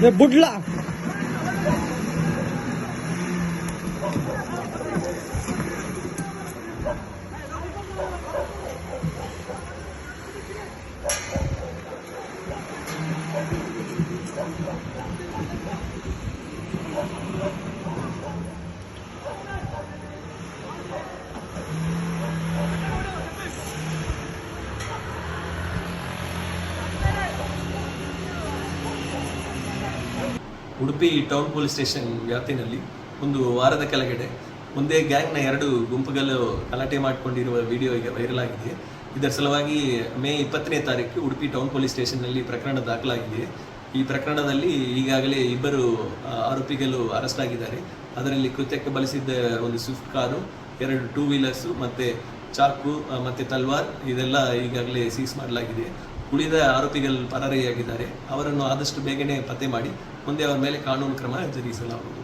你不值了。ಉಡುಪಿ town police station ವ್ಯಾಪ್ತಿನಲ್ಲಿ ಒಂದು ವಾರದ ಕೆಳಗಡೆ ಒಂದೇ ಗ್ಯಾಂಗ್ನ ಎರಡು ಗುಂಪುಗಳು ಗಲಾಟೆ ಮಾಡಿಕೊಂಡಿರುವ ವಿಡಿಯೋ ಈಗ ವೈರಲ್ ಆಗಿದೆ. ಇದರ ಸಲುವಾಗಿ ಮೇ ಇಪ್ಪತ್ತನೇ ತಾರೀಕು ಉಡುಪಿ ಟೌನ್ ಪೊಲೀಸ್ ಸ್ಟೇಷನ್ನಲ್ಲಿ ಪ್ರಕರಣ ದಾಖಲಾಗಿದೆ. ಈ ಪ್ರಕರಣದಲ್ಲಿ ಈಗಾಗಲೇ ಇಬ್ಬರು ಆರೋಪಿಗಳು ಅರೆಸ್ಟ್ ಆಗಿದ್ದಾರೆ. ಅದರಲ್ಲಿ ಕೃತ್ಯಕ್ಕೆ ಬಳಸಿದ್ದ ಒಂದು ಸ್ವಿಫ್ಟ್ ಕಾರು, ಎರಡು ಟೂ ವೀಲರ್ಸು ಮತ್ತು ಚಾಕು ಮತ್ತೆ ತಲ್ವಾರ್, ಇದೆಲ್ಲ ಈಗಾಗಲೇ ಸೀಸ್ ಮಾಡಲಾಗಿದೆ. ಉಳಿದ ಆರೋಪಿಗಳು ಪರಾರಿಯಾಗಿದ್ದಾರೆ. ಅವರನ್ನು ಆದಷ್ಟು ಬೇಗನೆ ಪತ್ತೆ ಮಾಡಿ ಮುಂದೆ ಅವರ ಮೇಲೆ ಕಾನೂನು ಕ್ರಮ ಜರುಗಿಸಲಾಗುವುದು.